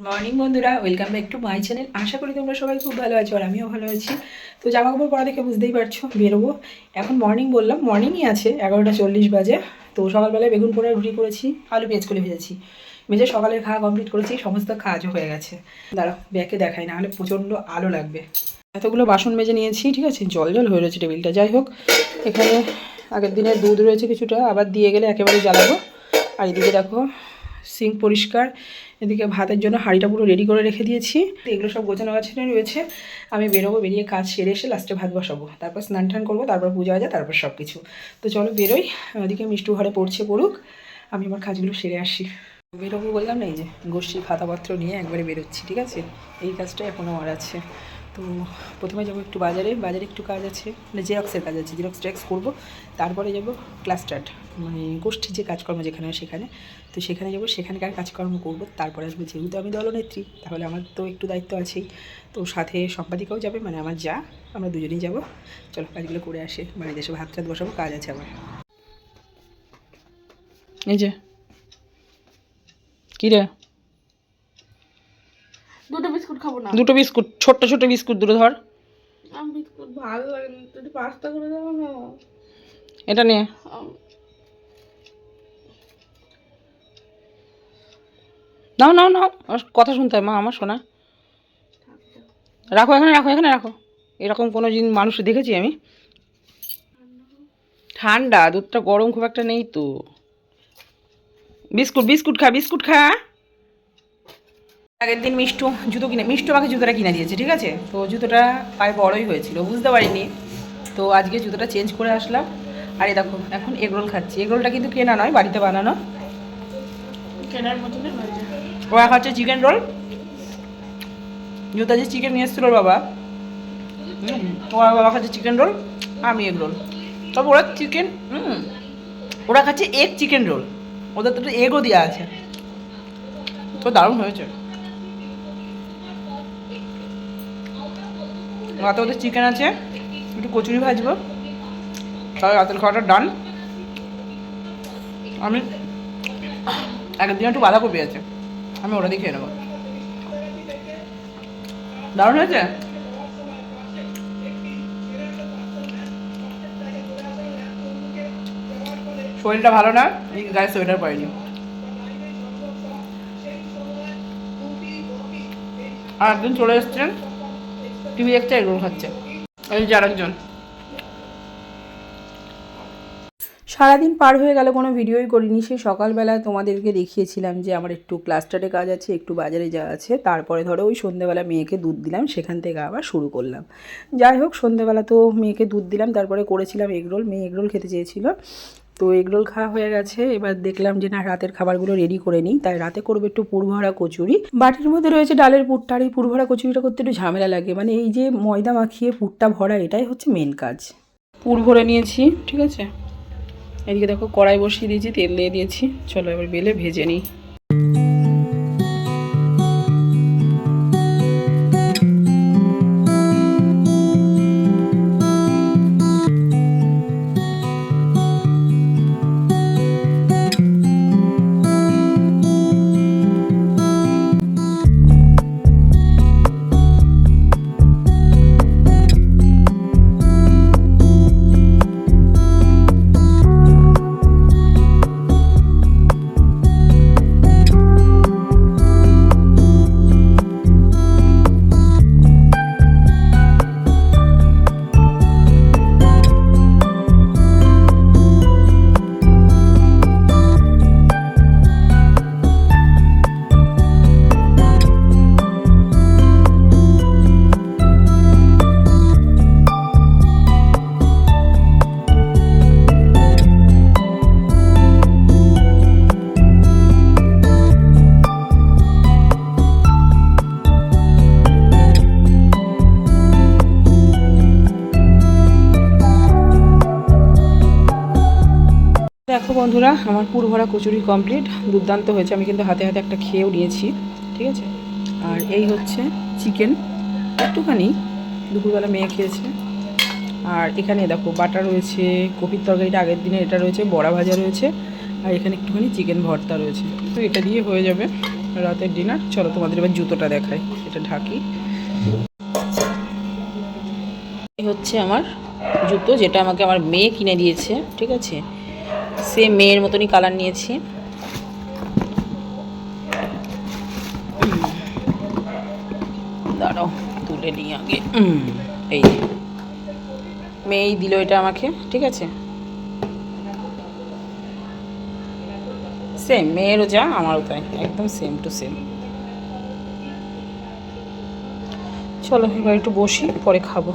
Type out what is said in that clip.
Morning বন্ধুরা welcome back to my channel আশা করি তোমরা সবাই খুব ভালো আছো আর আমিও ভালো আছি। তো জামা কাপড় পরা দেখে বুঝতেই পারছ, বেরোবো। এখন মর্নিং বললাম মর্নিংই আছে, এগারোটা চল্লিশ বাজে। তো সকালবেলায় বেগুন পোড়া রুটি করেছি, আলু পেঁয়াজ করে ভেজেছি। ভেজে সকালের খাওয়া কমপ্লিট করেছি, সমস্ত কাজও হয়ে গেছে। দাঁড়াও ব্যাকে দেখাই, না হলে প্রচণ্ড আলো লাগবে। এতগুলো বাসন মেজে নিয়েছি, ঠিক আছে? জল জল হয়ে রয়েছে টেবিলটা, যাই হোক। এখানে আগের দিনে দুধ রয়েছে কিছুটা, আবার দিয়ে গেলে একেবারে জ্বালাবো। আর এদিকে দেখো সিঙ্ক পরিষ্কার, এদিকে ভাতের জন্য হাঁড়িটা পুরো রেডি করে রেখে দিয়েছি। এগুলো সব গোছানো গাছানো রয়েছে। আমি বেরোবো, বেরিয়ে কাজ সেরে এসে লাস্টে ভাত বসাবো। তারপর স্নান টান করব, তারপর পূজা আছে তারপর সব কিছু তো চলো বেরোই, ওদিকে মিষ্টু ঘরে পড়ছে পড়ুক, আমি আমার কাজগুলো সেরে আসি। বেরোবো বললাম না, এই যে গোষ্ঠীর খাতাপত্র নিয়ে একবারে বেরোচ্ছি, ঠিক আছে? এই কাজটা এখনও আমার আছে। তো প্রথমে যাব একটু বাজারে। বাজারে একটু কাজ আছে। মানে জেরক্সের কাজ আছে। জেরক্স ট্যাক্স করব। তারপরে যাব ক্লাস স্টার্ট মানে গোষ্ঠীর যে কাজকর্ম যেখানে হয় সেখানে। তো সেখানে যাব, সেখানকার কাজকর্ম করব। তারপরে আসবে যেহেতু আমি দলনেত্রী, তাহলে আমার তো একটু দায়িত্ব আছেই। তো সাথে সম্পাদিকাও যাবে মানে আমার যা, আমরা দুজনেই যাব। চলো, কাজগুলো করে আসে। বাড়িতে এসে ভাত টাত বসাবো, কাজ আছে আমার। এই যে। কী রে? খাব না। দুটো বিস্কুট ছোট ছোট বিস্কুট দুটো ধর। আমি বিস্কুট ভালো লাগে না একটু পাস্তা করে দেবো না। এটা নিয়ে নাও নাও নাও। কথা শুনতে হয় মা আমার শোনা। রাখো এখানে রাখো এখানে রাখো। এরকম কোনো জিনিস মানুষ দেখেছি আমি। ঠান্ডা দুধটা গরম খুব একটা নেই তো। বিস্কুট বিস্কুট খা বিস্কুট খা। আগের দিন মিষ্টু জুতো কিনে মিষ্টু আমাকে জুতোটা কিনে দিয়েছে ঠিক আছে? তো জুতোটা পায়ে বড়ই হয়েছিল বুঝতে পারিনি। তো আজকে জুতোটা চেঞ্জ করে আসলাম। আর এই দেখো এখন এগরোল খাচ্ছি। এগরোলটা কিন্তু কেনা নয় বাড়িতে বানানো। কেনার মতনই ওরা খাচ্ছে চিকেন রোল জুতা যে চিকেন নিয়ে এসেছিল বাবা। ওরা বাবা খাচ্ছে চিকেন রোল আমি এগ রোল তবে ওরা চিকেন হুম ওরা খাচ্ছে এগ চিকেন রোল ওদের তো এগও দেওয়া আছে। তো দারুণ হয়েছে। রাতে ওদের চিকেন আছে, একটু কচুরি ভাজবো। তাহলে রাতের খাওয়াটা ডান আমি একদিন একটু বাঁধাকপি আছে, আমি ওটা দিয়ে খেয়ে নেব। দারুণ হয়েছে? শরীরটা ভালো না? এই গায়ে সোয়েটার পাইনি আর একদিন চলে এসছেন। টিভি দেখতে এগুলো খাচ্ছে। যে আরেকজন। সারাদিন পার হয়ে গেল, কোনো ভিডিওই করিনি। সেই সকালবেলা তোমাদেরকে দেখিয়েছিলাম যে আমার একটু ক্লাস্টারে কাজ আছে, একটু বাজারে যাওয়া আছে। তারপরে ধরো ওই সন্ধেবেলা মেয়েকে দুধ দিলাম, সেখান থেকে আবার শুরু করলাম। যাই হোক সন্ধ্যেবেলা তো মেয়েকে দুধ দিলাম, তারপরে করেছিলাম এগরোল। মেয়ে এগরোল খেতে চেয়েছিল। তো এগরোল খাওয়া হয়ে গেছে। এবার দেখলাম যে না, রাতের খাবারগুলো রেডি করে নিই। তাই রাতে করব একটু পুরভরা কচুরি। বাটির মধ্যে রয়েছে ডালের পুরটা। আর এই পুরভরা কচুরিটা করতে একটু ঝামেলা লাগে। মানে এই যে ময়দা মাখিয়ে পুরটা ভরা, এটাই হচ্ছে মেন কাজ। পুর ভরে নিয়েছি, ঠিক আছে? এদিকে দেখো কড়াই বসিয়ে দিয়েছি, তেল দিয়ে দিয়েছি। চলো এবার বেলে ভেজে নিই। দেখো বন্ধুরা, আমার পুর ভরা কচুরি কমপ্লিট দুর্দান্ত হয়েছে। আমি কিন্তু হাতে হাতে একটা খেয়েও নিয়েছি ঠিক আছে? আর এই হচ্ছে চিকেন একটুখানি দুপুরবেলা মেয়ে খেয়েছে। আর এখানে দেখো, বাটা রয়েছে, কপির তরকারিটা আগের দিনে, এটা রয়েছে, বড়া ভাজা রয়েছে, আর এখানে একটুখানি চিকেন ভর্তা রয়েছে। তো এটা দিয়ে হয়ে যাবে রাতের ডিনার চলো তোমাদের এবার জুতোটা দেখাই, এটা ঢাকি। এই হচ্ছে আমার জুতো, যেটা আমাকে আমার মেয়ে কিনে দিয়েছে, ঠিক আছে? সে মেয়ের মতনই কালার নিয়েছি। দাঁড়াও, তুলে নিই আগে। এই মেয়েই দিল এটা আমাকে, ঠিক আছে? সেম মেয়েরও যা, আমারও তাই। একদম সেম টু সেম চলো, এবার একটু বসি, পরে খাব।